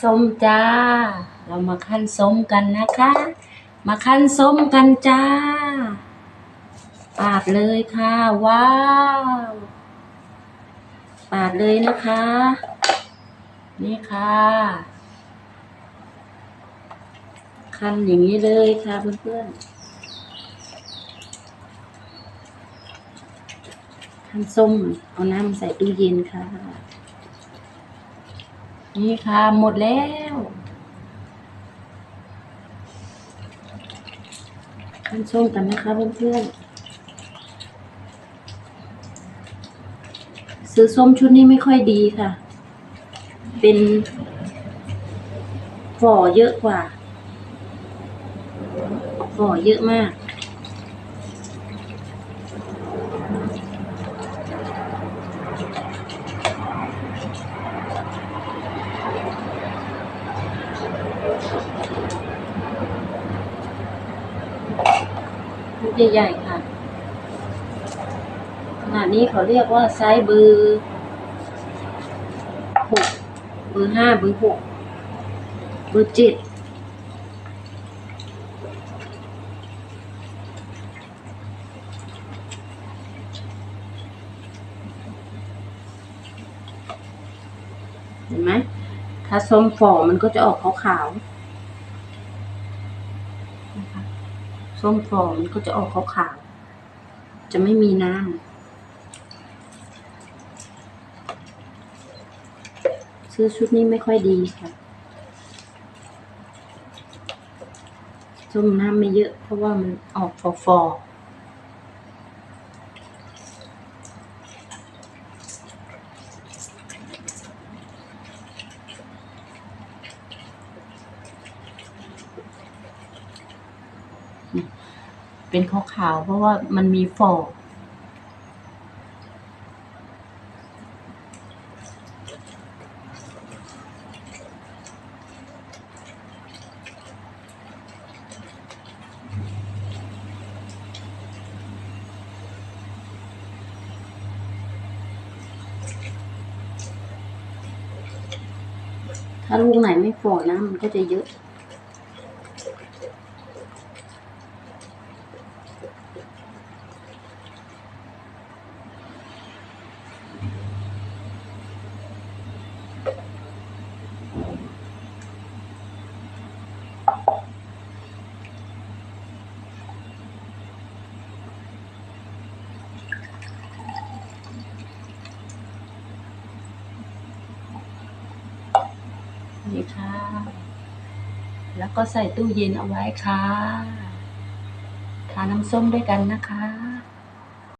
ส้มจ้า เรามาขั้นส้มกันนะคะ มาขั้นส้มกันจ้าปาดเลยค่ะ ว้าวปาดเลยนะคะ นี่ค่ะขั้นอย่างนี้เลยค่ะเพื่อนๆขั้นส้ม เอาน้ำใส่ตู้เย็นค่ะ นี่ค่ะ หมดแล้วขั้นส้มกันนะคะเพื่อนๆ ซื้อส้มชุดนี้ไม่ค่อยดีค่ะ เป็นฝ่อเยอะกว่าฝ่อเยอะมาก ลูกใหญ่ๆค่ะ ขนาดนี้เขาเรียกว่าไซส์เบอร์หกเบอร์ห้าเบอร์หกเบอร์เจ็ดเห็นไหมถ้าส้มฝ่อมันก็จะออกขาวๆนะคะ ส้มฟองมันก็จะออกขาวๆ จะไม่มีน้ำ ซื้อชุดนี้ไม่ค่อยดีค่ะ ส้มน้ำไม่เยอะเพราะว่ามันออกฟอฟอ เป็นขาวๆเพราะว่ามันมีฟอถ้าลูกไหนไม่ฟอนะมันก็จะเยอะ นี่ค่ะ แล้วก็ใส่ตู้เย็นเอาไว้ค่ะ ทานน้ำส้มด้วยกันนะคะ